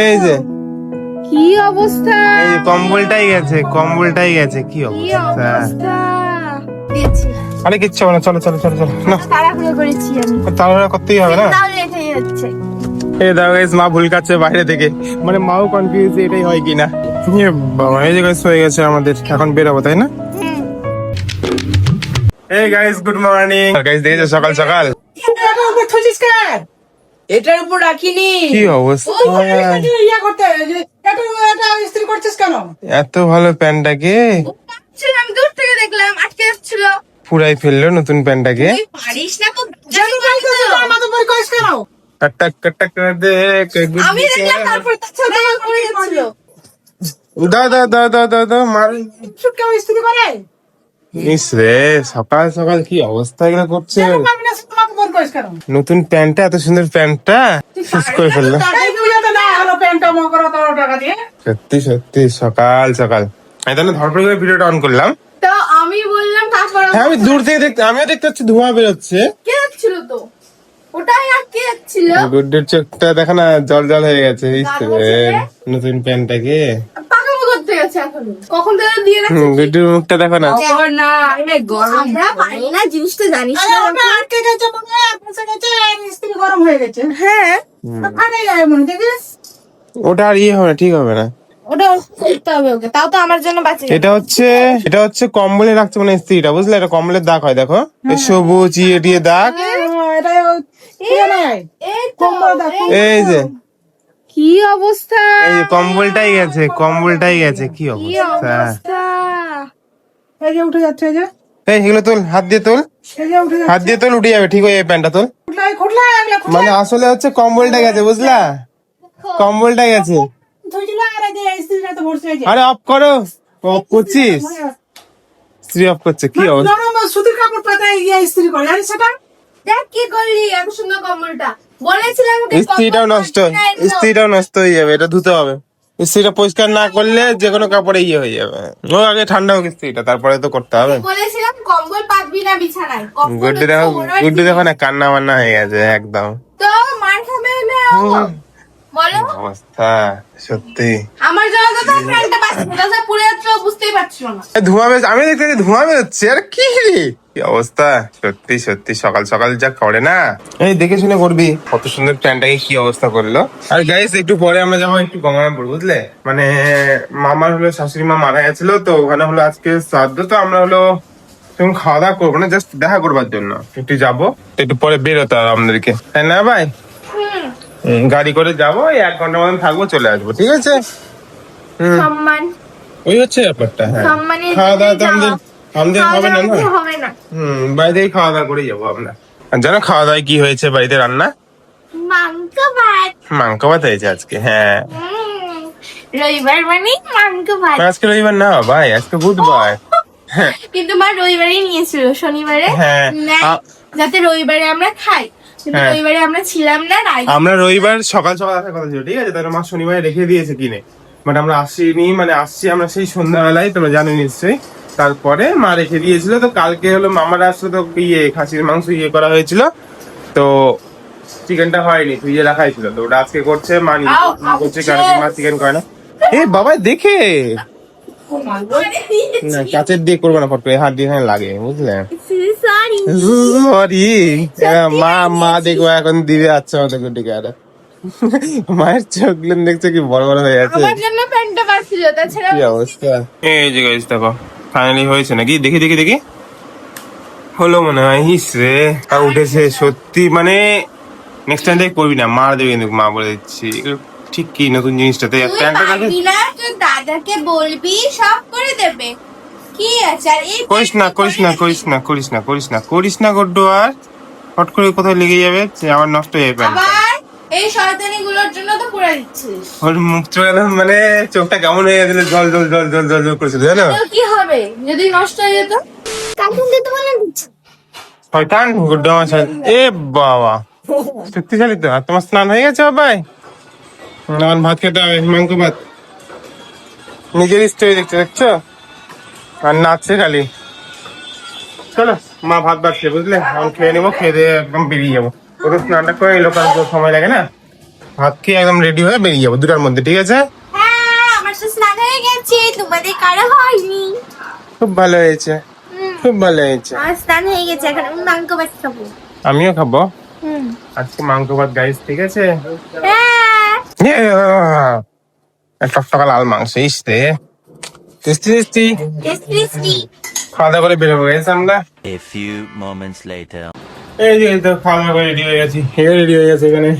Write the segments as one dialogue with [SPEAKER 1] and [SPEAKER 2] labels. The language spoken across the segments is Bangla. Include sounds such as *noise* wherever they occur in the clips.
[SPEAKER 1] এই যে।
[SPEAKER 2] কি অবস্থা?
[SPEAKER 1] এই কম্বলটাই গেছে কম্বলটাই গেছে কি অবস্থা? আরে কিচ্ছু হবে না চলো চলো চলো চলো না
[SPEAKER 2] তাড়াহুড়ো করেছি আমি।
[SPEAKER 1] তাড়াহুড়া করতেই হবে না?
[SPEAKER 2] তাহলে এটাই হচ্ছে।
[SPEAKER 1] এই দেখো guys, মা ভুল কাচ্ছে বাইরে থেকে। মানে মাও কনফিউজ এটাই হয় কিনা। এ বাবা এই যে guys হয়ে গেছে আমাদের। এখন বেরোবো তাই না? এই গাইস গুড মর্নিং গাইস দেখেছ সকাল সকাল?
[SPEAKER 3] এটার উপর রাখিনি।
[SPEAKER 1] কি অবস্থা?
[SPEAKER 3] ইয়া করতে এটা এটা ইস্ত্রি করছিস কেন?
[SPEAKER 1] এত ভালো প্যান্টটাকে?
[SPEAKER 2] আমি দূর থেকে দেখলাম আটকে যাচ্ছিল
[SPEAKER 1] পুরাই ফেলল নতুন প্যান্টটাকে।
[SPEAKER 2] পারিস না তো
[SPEAKER 3] জানো কইস কেন?
[SPEAKER 1] টক টক
[SPEAKER 2] আমি দেখলাম তারপর পড়ে
[SPEAKER 1] মার।
[SPEAKER 3] শুট কেউ ইস্ত্রি করে?
[SPEAKER 1] ইস রে সকাল সকাল কি অবস্থা এগুলো করছে? নতুন প্যান্টটা এত সুন্দর প্যান্টটা? শেষ করে ফেলল
[SPEAKER 3] তাই বুঝাতে না হলো প্যান্টটা মকর তোর টাকা দিয়ে
[SPEAKER 1] সত্যি সত্যি সকাল সকাল। আমি তাহলে ধরপড় করে ভিডিওটা অন করলাম।
[SPEAKER 2] তো আমি বললাম তারপর
[SPEAKER 1] হ্যাঁ আমি দূর থেকে দেখতে আমিও দেখতে পাচ্ছি ধোঁয়া বেরোচ্ছে।
[SPEAKER 2] কে যাচ্ছিল তো? ওটাই আটকে যাচ্ছিল
[SPEAKER 1] গুড্ডুর চোখটা দেখো না জল জল হয়ে গেছে নতুন প্যান্টটাকে।
[SPEAKER 2] কখন থেকে দিয়ে রাখছি
[SPEAKER 1] গুড্ডুর মুখটা দেখো না।
[SPEAKER 3] খবর না এ গরম।
[SPEAKER 2] আমরা পারি না জিনিসটা জানিস না।
[SPEAKER 3] ওটা আটকে গেছে মনে হয় গেছে আর গরম হয়ে গেছে।
[SPEAKER 2] হ্যাঁ।
[SPEAKER 3] আরে যায় মনে দেখিস?
[SPEAKER 1] ওটা আর ইয়ে হবে না ঠিক হবে না।
[SPEAKER 2] ওটা করতে হবে ওকে তাও তো আমার জন্য বাঁচে
[SPEAKER 1] এটা হচ্ছে এটা হচ্ছে কম্বলে রাখছে মানে স্ত্রীটা বুঝলে? এটা কম্বলের দাগ হয় দেখো। সবুজ ইয়ে টিয়ে দাগ।
[SPEAKER 2] এই
[SPEAKER 1] যে
[SPEAKER 2] কি অবস্থা?
[SPEAKER 1] এই যে কম্বলটাই গেছে কম্বলটাই গেছে কি অবস্থা?
[SPEAKER 3] এই যে উঠে যাচ্ছে যে।
[SPEAKER 1] এই এগুলো তোল হাত দিয়ে তোল। হাত দিয়ে তোল উঠে যাবে ঠিক হয়ে প্যান্টটা তোল। মানে আসলে হচ্ছে কম্বলটা গেছে বুঝলা? কম্বলটা গেছে।
[SPEAKER 3] আর এই যে ইস্ত্রিটা তো ভরছে এই যে।
[SPEAKER 1] আরে অফ করো অফ করছিস? স্ত্রী অফ করছে কি অবস্থা?
[SPEAKER 3] সুতির কাপড় পাতায় ইয়ে ইস্ত্রি করে জানিস সেটা?
[SPEAKER 2] দেখ কি করলি এত সুন্দর কম্বলটা। বলেছিলাম
[SPEAKER 1] স্ত্রীটাও নষ্ট স্ত্রীটাও নষ্ট হয়ে যাবে এটা ধুতে হবে। স্ত্রীটা পরিষ্কার না করলে যে কোনো কাপড়ে ইয়ে হয়ে যাবে। ও আগে ঠান্ডা হোক স্ত্রীটা তারপরে তো করতে হবে।
[SPEAKER 2] বলেছিলাম কম্বল পাতবি না বিছানায়
[SPEAKER 1] গুড্ডু দেখো গুড্ডু দেখো না কান্না মান্না হয়ে গেছে একদম।
[SPEAKER 2] তো মার খাবে না বলো।
[SPEAKER 1] অবস্থা সত্যি।
[SPEAKER 2] আমার জন্য তো বুঝতেই না।
[SPEAKER 1] ধোঁয়া বেশ আমি দেখতে ধোঁয়া বেরোচ্ছে আর কি রে? কি অবস্থা? সত্যি সত্যি সকাল সকাল যা করে না। এই দেখে শুনে করবি। কত সুন্দর প্যান্টটাকে কি অবস্থা করল। আর গাইস একটু পরে আমরা যাব একটু গঙ্গারামপুর বুঝলে? মানে মামার হলো শাশুড়ি মা মারা গেছিল তো ওখানে হলো আজকে শ্রাদ্ধ তো আমরা হলো তুমি খাওয়া দাওয়া করব না জাস্ট দেখা করবার জন্য। একটু যাব একটু পরে বেরোতে হবে আমাদেরকে। তাই না ভাই? গাড়ি করে যাব এক ঘণ্টার মতন থাকব চলে আসব ঠিক আছে? হুম।
[SPEAKER 2] সম্মান।
[SPEAKER 1] ওই হচ্ছে ব্যাপারটা হ্যাঁ। খাওয়া দাওয়া তো আমাদের। আমাদের হবে না হুম বাড়িতেই খাওয়া দাওয়া করে যাব আমরা। জানো খাওয়া দাওয়ায় কি হয়েছে বাড়িতে রান্না?
[SPEAKER 2] মাংস ভাত।
[SPEAKER 1] মাংস ভাত হয়েছে আজকে হ্যাঁ।
[SPEAKER 2] রবিবার মানে মাংস ভাত।
[SPEAKER 1] আজকে রবিবার না ভাই আজকে বুধবার। হ্যাঁ।
[SPEAKER 2] কিন্তু মা রবিবারই নিয়েছিল শনিবারে।
[SPEAKER 1] হ্যাঁ,
[SPEAKER 2] যাতে রবিবারে আমরা খাই।
[SPEAKER 1] হ্যাঁ।
[SPEAKER 2] রবিবারে আমরা ছিলাম না
[SPEAKER 1] আমরা রবিবার সকাল সকাল আসার কথা ছিল ঠিক আছে? তাহলে মা শনিবারে রেখে দিয়েছে কিনে। বাট আমরা আসিনি মানে আসছি আমরা সেই সন্ধ্যাবেলায় তোমরা জানো নিশ্চয়ই। তারপরে মা রেখে দিয়েছিল। তো কালকে হলো মামার আসলো তো ইয়ে খাসির মাংস ইয়ে করা হয়েছিল। তো চিকেনটা হয়নি ফ্রিজে রাখাই ছিল। তো ওটা আজকে করছে মা করছে। কারণ মা চিকেন করে না। এ বাবা দেখে। না কাঁচের দিয়ে করব না ফট করে হাত দিয়ে লাগে বুঝলে?
[SPEAKER 2] সরি
[SPEAKER 1] সরি মা মা দেখব এখন দিবে আচ্ছা মায়ের চোখগুলো দেখছ কি বড় বড় হয়ে আছে? এই যে গাইস দেখো। ফাইনালি হয়েছে নাকি? দেখি দেখি দেখি। হলো মনে হয় হিস রে আর উঠেছে সত্যি মানে নেক্সট টাইম থেকে করবি না মার দেবে কিন্তু মা বলে দিচ্ছি। ঠিক কি নতুন জিনিসটাতে? প্যান্টটা দেখে
[SPEAKER 2] দাদাকে বলবি সব করে দেবে। কি আছে? আর এই
[SPEAKER 1] করিস না করিস না করিস না করিস না করিস না করিস না গড্ডু আর হট করে কোথায় লেগে যাবে যে আবার নষ্ট হয়ে যাবে
[SPEAKER 2] এই শয়তানি গুলোর জন্য তো পুরা দিচ্ছিস।
[SPEAKER 1] ওর মুখ চোখ মানে চোখটা কেমন হয়ে গেছিল জল জল জল জল জল জল করেছিল জানো?
[SPEAKER 2] কি হবে? যদি নষ্ট হয়ে যেত? কাকুন দিতে বলে দিচ্ছি।
[SPEAKER 1] শয়তান গুড্ডু এ বাবা শক্তিশালী তো। আর তোমার স্নান হয়ে গেছে বাবাই? আমার ভাত খেতে হবে মাংস ভাত। নিজের স্টোরি দেখছ দেখছ? আর নাচছে খালি। চলো মা ভাত বাড়ছে বুঝলে? এখন খেয়ে নেব খেয়ে দিয়ে একদম বেরিয়ে যাব। ওটা স্নানটা করে এলো কারণ তো সময় লাগে না। ভাত খেয়ে একদম রেডি হয়ে বেরিয়ে যাব দুটার মধ্যে ঠিক আছে?
[SPEAKER 2] হ্যাঁ আমার তো স্নান হয়ে গেছে তোমাদের কারও হয়নি।
[SPEAKER 1] খুব ভালো হয়েছে খুব ভালো হয়েছে।
[SPEAKER 2] স্নান হয়ে গেছে এখন মাংস ভাত খাব।
[SPEAKER 1] আমিও খাব। আজকে মাংস ভাত গাইস ঠিক আছে?
[SPEAKER 2] হ্যাঁ।
[SPEAKER 1] টকটকা লাল মাংস ইসতে টেস্টি টেস্টি।
[SPEAKER 2] Tasty tasty.
[SPEAKER 1] খাওয়া দাওয়া করে বেরোবো গেছে আমরা।
[SPEAKER 4] A few moments later.
[SPEAKER 1] এই যে তো খাওয়া দাওয়া করে রেডি হয়ে গেছি। রেডি হয়ে গেছে এখানে।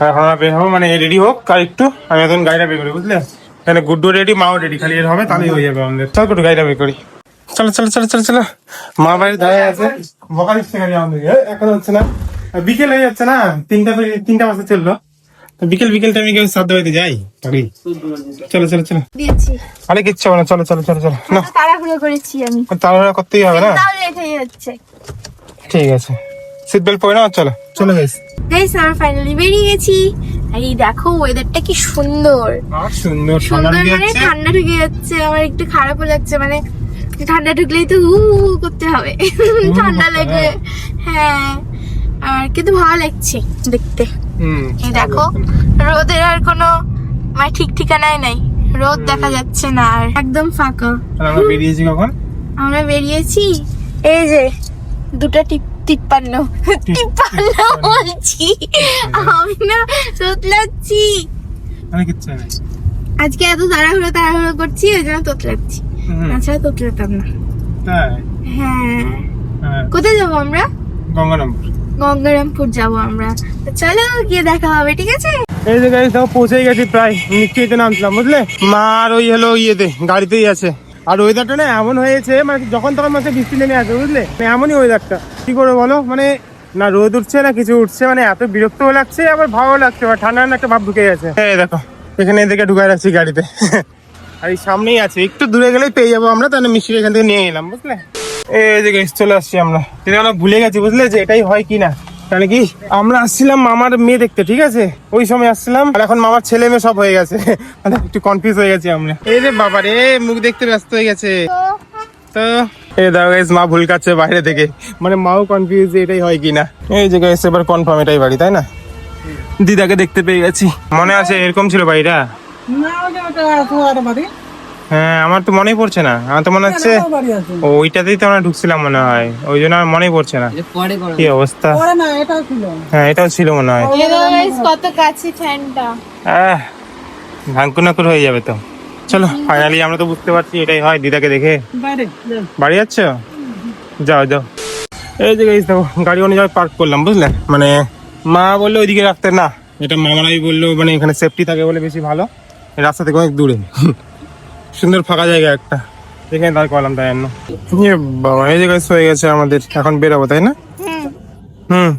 [SPEAKER 1] আমরা বের হব মানে রেডি হোক আর একটু। আমি এখন গাড়িটা বের করি বুঝলে? এখানে গুড্ডু রেডি মাও রেডি খালি এর হবে তাহলেই হয়ে যাবে আমাদের। চল গাড়িটা বের করি। চলো চলো চলো চলো চলো। মা বাড়ির দাঁড়িয়ে আছে। বকা দিচ্ছে গাড়ি আমাদের। এখন হচ্ছে না। বিকেল হয়ে যাচ্ছে না তিনটা থেকে- তিনটা বাজে চলল। বিকেল বিকেল টাইমে কেউ শ্রাদ্ধ বাড়িতে যাই চলো চলো চলো। আরে কিচ্ছু হবে না চলো চলো চলো চলো। না।
[SPEAKER 2] তাড়াহুড়ো করেছি আমি।
[SPEAKER 1] তাড়াহুড়া করতেই হবে না? ঠিক আছে। সিট বেল্ট পরে নাও চলো। চলো গাইস
[SPEAKER 2] গাইস আমরা ফাইনালি বেরিয়ে গেছি। আর এই দেখো ওয়েদারটা কি সুন্দর।
[SPEAKER 1] আর সুন্দর
[SPEAKER 2] সুন্দর মানে ঠান্ডা ঢুকে যাচ্ছে আমার একটু খারাপও লাগছে মানে ঠান্ডা ঢুকলেই তো হু হু হু করতে হবে। ঠান্ডা লেগে। হ্যাঁ। আর কিন্তু ভালো লাগছে দেখতে।
[SPEAKER 1] হুম
[SPEAKER 2] এই দেখো রোদের আর কোনো মানে ঠিক ঠিকানাই নাই। রোদ দেখা যাচ্ছে না আর। একদম ফাঁকা।
[SPEAKER 1] আমরা বেরিয়েছি কখন?
[SPEAKER 2] আমরা বেরিয়েছি এই যে দুটো টিপ তিপ্পান্ন। তিপ্পান্ন বলছি। আমি না তোতলাচ্ছি।
[SPEAKER 1] মানে
[SPEAKER 2] আজকে এত তাড়াহুড়ো তাড়াহুড়ো করছি ওই জন্য তোতলাচ্ছি। তাছাড়া তোতলাতাম না। হ্যাঁ।
[SPEAKER 1] হ্যাঁ।
[SPEAKER 2] কোথায় যাব আমরা?
[SPEAKER 1] গঙ্গারামপুর।
[SPEAKER 2] গঙ্গারামপুর যাব আমরা। চলো গিয়ে দেখা হবে ঠিক আছে?
[SPEAKER 1] এই যে গাড়ি দেখো পৌঁছে গেছি প্রায়। নিশ্চয়ইতে নামছিলাম বুঝলে? মা আর ওই হলো ইয়েতে গাড়িতেই আছে। আর ওয়েদারটা না এমন হয়েছে মানে যখন তখন মাসে বৃষ্টি নেমে আসে, বুঝলে? মানে এমনই ওয়েদারটা কি করে বলো? মানে না রোদ উঠছে, না কিছু উঠছে মানে এত বিরক্ত লাগছে, আবার ভালো লাগছে, আবার ঠান্ডা একটা ভাব ঢুকে গেছে। এই দেখো, এখানে এদিকে ঢুকাই রাখছি গাড়িতে। *laughs* আর এই সামনেই আছে, একটু দূরে গেলেই পেয়ে যাব আমরা, তাহলে মিষ্টি এখান থেকে নিয়ে এলাম, বুঝলে? এই যে চলে আসছি আমরা। কিন্তু আমরা ভুলে গেছি, বুঝলে যে এটাই হয় কি না কারণ কি? আমরা আসছিলাম মামার মেয়ে দেখতে, ঠিক আছে? ওই সময় আসছিলাম, আর এখন মামার ছেলে মেয়ে সব হয়ে গেছে। *laughs* মানে একটু কনফিউজ হয়ে গেছি আমরা। এই রে বাবা রে, মুখ দেখতে ব্যস্ত হয়ে গেছে। তো এই দেখো গাইস মা ভুল কাচ্ছে বাইরে থেকে। মানে মাও কনফিউজ এটাই হয় কি না এই যে গাইস এবার কনফার্ম এটাই বাড়ি, তাই না? দিদাকে দেখতে পেয়ে গেছি। মনে আছে এরকম ছিল বাড়িটা?
[SPEAKER 3] না, ওটা ওটা বাড়ি?
[SPEAKER 1] হ্যাঁ আমার তো মনেই পড়ছে না। আমার তো মনে হচ্ছে ওইটাতেই তো আমরা ঢুকছিলাম মনে হয়। ওই জন্য আমার মনেই পড়ছে না। কি অবস্থা?
[SPEAKER 3] পরে না এটাও ছিল।
[SPEAKER 1] হ্যাঁ এটাও ছিল মনে হয়।
[SPEAKER 2] কত কাছে ফ্যানটা।
[SPEAKER 1] আহ ভাঙ্কুর নাকুর হয়ে যাবে তো। চলো ফাইনালি আমরা তো বুঝতে পারছি এটাই হয় দিদাকে দেখে। বাড়ি যাচ্ছ? যাও যাও। এই যে গাইস দেখো গাড়ি অন্য জায়গায় পার্ক করলাম বুঝলে? মানে মা বলল ওইদিকে রাখতে না এটা মামারাই বলল মানে এখানে সেফটি থাকে বলে বেশি ভালো। রাস্তা থেকে অনেক দূরে। সুন্দর ফাঁকা জায়গা একটা। এখানে দাঁড় করলাম তাই জন্য বাবা এই জায়গায় হয়ে গেছে আমাদের এখন বেরাবো তাই না? হুম।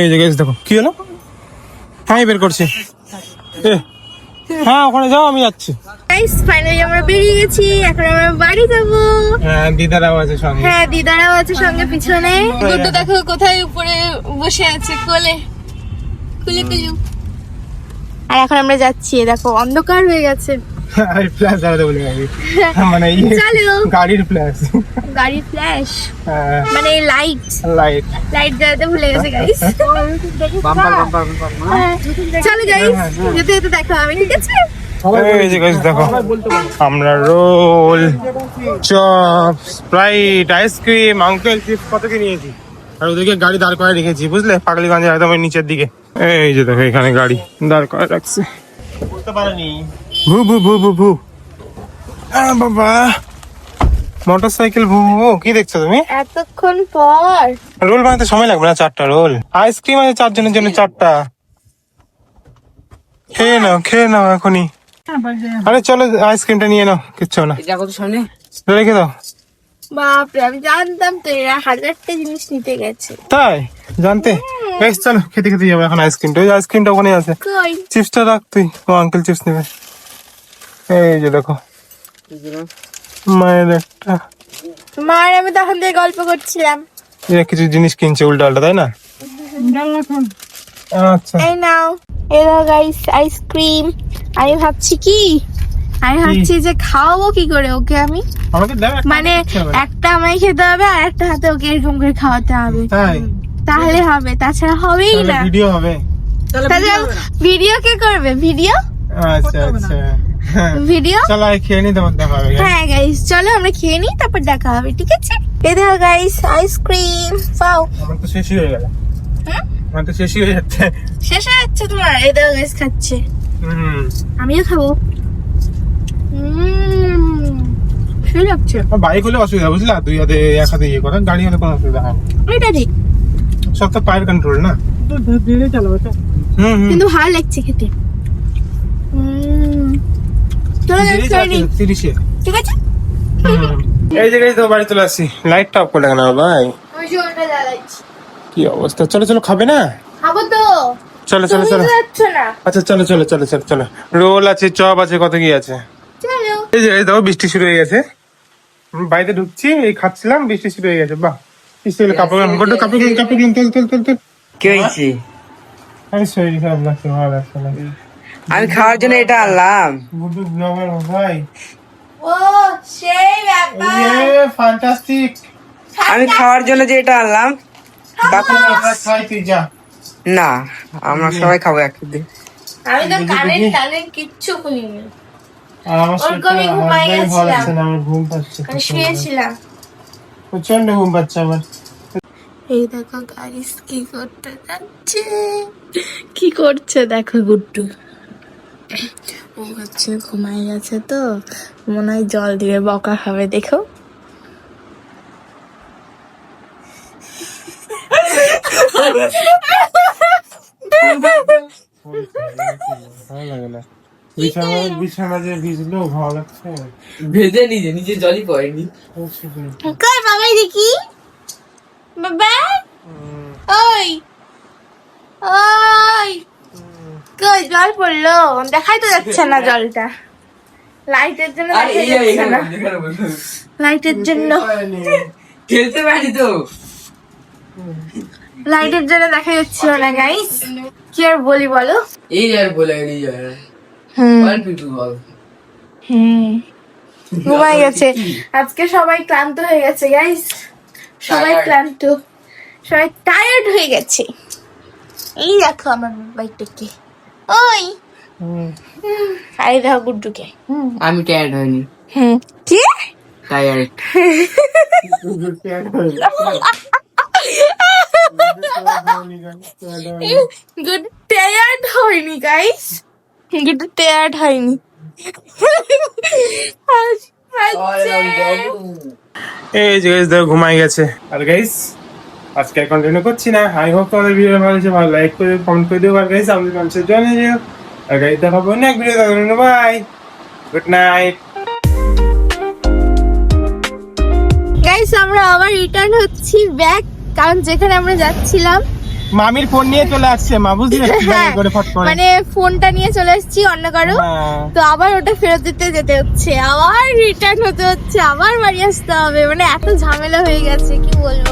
[SPEAKER 1] এই যে গাইস দেখো কি হলো? আমি বের করছি। হ্যাঁ ওখানে যাও আমি যাচ্ছি।
[SPEAKER 2] গাইস ফাইনালি আমরা বেরিয়ে গেছি এখন আমরা বাড়ি যাব।
[SPEAKER 1] হ্যাঁ দিদারাও আছে সঙ্গে।
[SPEAKER 2] হ্যাঁ দিদারাও আছে সঙ্গে পিছনে। গুড্ডু দেখো কোথায় উপরে বসে আছে কোলে। কুলে কুলু আর এখন আমরা যাচ্ছি দেখো অন্ধকার হয়ে গেছে।
[SPEAKER 1] আরে ফ্ল্যাশ জ্বালাতে বলে গেছি *laughs* মানে ইয়ে গাড়ির ফ্ল্যাশ
[SPEAKER 2] গাড়ির ফ্ল্যাশ মানে লাইট
[SPEAKER 1] লাইট
[SPEAKER 2] লাইট জ্বালাতে ভুলে গেছে গাইস চলো গাইস যেতে যেতে দেখা হবে ঠিক আছে?
[SPEAKER 1] দেখো। আমরা roll chop Sprite ice cream uncle chips কত কি নিয়েছি? আর ওদিকে গাড়ি দাঁড় করে রেখেছি বুঝলে? পাগলিগঞ্জে একদম নিচের দিকে। এই যে দেখো এখানে গাড়ি দাঁড় করে রাখছে। বুঝতে পারেনি। ভু ভু ভু ভু ভু। বাবা। মোটর সাইকেল ভু ভু কি দেখছ তুমি?
[SPEAKER 2] এতক্ষণ পর।
[SPEAKER 1] রোল বানাতে সময় লাগবে না চারটা রোল। আইসক্রিম আছে চারজনের জন্য চারটা। খেয়ে নাও খেয়ে নাও এখনই। আরে চলো আইসক্রিমটা নিয়ে নাও কিচ্ছু না। রেখে দাও।
[SPEAKER 2] বাপরে আমি জানতাম তো এরা হাজারটা জিনিস নিতে গেছে।
[SPEAKER 1] তাই? জানতে? বেশ চলো খেতে খেতে যাব এখন আইসক্রিমটা। ওই আইসক্রিমটা ওখানে আছে।
[SPEAKER 2] কই?
[SPEAKER 1] চিপসটা রাখ তুই। ও আঙ্কেল চিপস নেবে। এই যে দেখো। মায়ের একটা।
[SPEAKER 2] মার আমি তখন দিয়ে গল্প করছিলাম।
[SPEAKER 1] এরা কিছু জিনিস কিনছে উল্টা উল্টা তাই না? আচ্ছা।
[SPEAKER 2] এই নাও। এলো গাইস আইসক্রিম আমি ভাবছি কি? আমি ভাবছি যে খাওয়াবো কি করে ওকে আমি? মানে একটা আমায় খেতে হবে আর একটা হাতে ওকে এরকম করে খাওয়াতে হবে। তাহলে হবে তাছাড়া হবেই না।
[SPEAKER 1] ভিডিও হবে।
[SPEAKER 3] তাহলে ভিডিও
[SPEAKER 2] কে করবে? ভিডিও
[SPEAKER 1] আচ্ছা আচ্ছা। *laughs*
[SPEAKER 2] ভিডিও
[SPEAKER 1] চলো খেয়ে নি তোমার দেখা হবে।
[SPEAKER 2] হ্যাঁ গাইস চলো আমরা খেয়ে নিই তারপর দেখা হবে ঠিক আছে? এই দেখো গাইস আইসক্রিম পাও
[SPEAKER 1] আমার তো শেষই হয়ে গেল।
[SPEAKER 2] হুম?
[SPEAKER 1] আমার তো শেষই হয়ে যাচ্ছে।
[SPEAKER 2] শেষ হয়ে যাচ্ছে তোমার? এই দেখো গাইস খাচ্ছে।
[SPEAKER 1] হুম।
[SPEAKER 2] আমিও খাব। লাগছে
[SPEAKER 1] বাইক হলে অসুবিধা বুঝলা? দুই হাতে এক হাতে ইয়ে গাড়ি হলে কোনো অসুবিধা হয় না।
[SPEAKER 2] এটা ঠিক।
[SPEAKER 1] সব তো পায়ের কন্ট্রোল না?
[SPEAKER 3] ধীরে চালাবো
[SPEAKER 1] হুম।
[SPEAKER 2] কিন্তু ভালো লাগছে খেতে উম, চলো guys,
[SPEAKER 1] ধীরে
[SPEAKER 2] খেয়ে নিই।
[SPEAKER 1] চালাচ্ছে, তিরিশে
[SPEAKER 2] ঠিক আছে?
[SPEAKER 1] এই জায়গায় তো বাড়ি চলে লাইটটা অফ করে কেন ভাই? কি অবস্থা? চলো চলো খাবে না?
[SPEAKER 2] খাব তো।
[SPEAKER 1] চলো চলো চলো।
[SPEAKER 2] না।
[SPEAKER 1] আচ্ছা চলো চলো চলো চলো চলো। রোল আছে চপ আছে কত কি আছে? এই যে এই দেখো বৃষ্টি শুরু হয়ে গেছে। বাড়িতে ঢুকছি এই খাচ্ছিলাম বৃষ্টি শুরু হয়ে গেছে বাহ। বৃষ্টি হলে কাপড় কাপড় কাপড় গরম তোল তোল তোল তোল
[SPEAKER 5] কি হয়েছে?
[SPEAKER 1] আমি শরীর খারাপ লাগছে ভালো লাগছে না।
[SPEAKER 5] আমি খাওয়ার জন্য এটা আনলাম।
[SPEAKER 1] গুড্ডু ব্লগার ভাই
[SPEAKER 2] ও সেই ব্যাপার।
[SPEAKER 1] ইয়ে ফ্যান্টাস্টিক
[SPEAKER 5] আমি খাওয়ার জন্য যে এটা আনলাম বাকি
[SPEAKER 1] খাই তুই যা।
[SPEAKER 5] না আমরা সবাই খাব একসাথে
[SPEAKER 2] আমি তো টানে কিচ্ছু খুলিনি।
[SPEAKER 1] ঘুম পাচ্ছে
[SPEAKER 2] শুয়েছিলাম।
[SPEAKER 1] প্রচণ্ড ঘুম পাচ্ছে আমার।
[SPEAKER 2] এই দেখো গাইস কি করতে যাচ্ছে? কি করছে দেখো গুড্ডু? ও হচ্ছে ঘুমাই গেছে তো মনে হয় জল দিয়ে বকা খাবে দেখো।
[SPEAKER 1] বিছানা বিছানা যে ভিজলো ভালো লাগছে
[SPEAKER 5] ভেজে নিজে নিজে জলই পড়েনি।
[SPEAKER 2] কই বাবাই দেখি? বাবা ওই ওই। কই জল পড়ল। দেখাই তো যাচ্ছে না জলটা। লাইটের জন্য লাইটের জন্য।
[SPEAKER 5] খেলতে পারি তো।
[SPEAKER 2] লাইটের জন্য দেখা যাচ্ছিল না গাইস কি আর বলি বলো?
[SPEAKER 5] এই আর বলে এই আর।
[SPEAKER 2] হুম।
[SPEAKER 5] বল
[SPEAKER 2] হুম ঘুমাই গেছে। আজকে সবাই ক্লান্ত হয়ে গেছে গাইস সবাই ক্লান্ত। সবাই টায়ার্ড হয়ে গেছে। এই দেখো আমার বাইকটাকে ওই। আরে দেখো গুড্ডুকে।
[SPEAKER 5] আমি টায়ার্ড
[SPEAKER 2] হুম। কি?
[SPEAKER 5] টায়ার্ড
[SPEAKER 2] গুড টায়ার্ড হয়নি গাইস গুড টায়ার্ড হয়নি
[SPEAKER 1] এই যে গাইস দেখো ঘুমাই গেছে। আর গাইস আজকে কন্টিনিউ করছি না। আই হোপ তোমাদের ভিডিও ভালো লাগছে ভালো লাইক করে কমেন্ট করে দিও। আর গাইস আমাদের জয়েন হয়ে আর গাইস দেখাবো next video bye good night
[SPEAKER 2] guys আমরা আবার রিটার্ন হচ্ছি ব্যাক কারণ যেখানে আমরা যাচ্ছিলাম
[SPEAKER 1] মামির ফোন নিয়ে চলে আসছে মা বুঝলে?
[SPEAKER 2] হ্যাঁ,
[SPEAKER 1] করে ফট করে।
[SPEAKER 2] মানে ফোনটা নিয়ে চলে আসছি অন্য কারও।
[SPEAKER 1] হ্যাঁ।
[SPEAKER 2] তো আবার ওটা ফেরত দিতে যেতে হচ্ছে। আবার রিটার্ন হতে হচ্ছে আবার বাড়ি আসতে হবে। মানে এত ঝামেলা হয়ে গেছে কি বলব?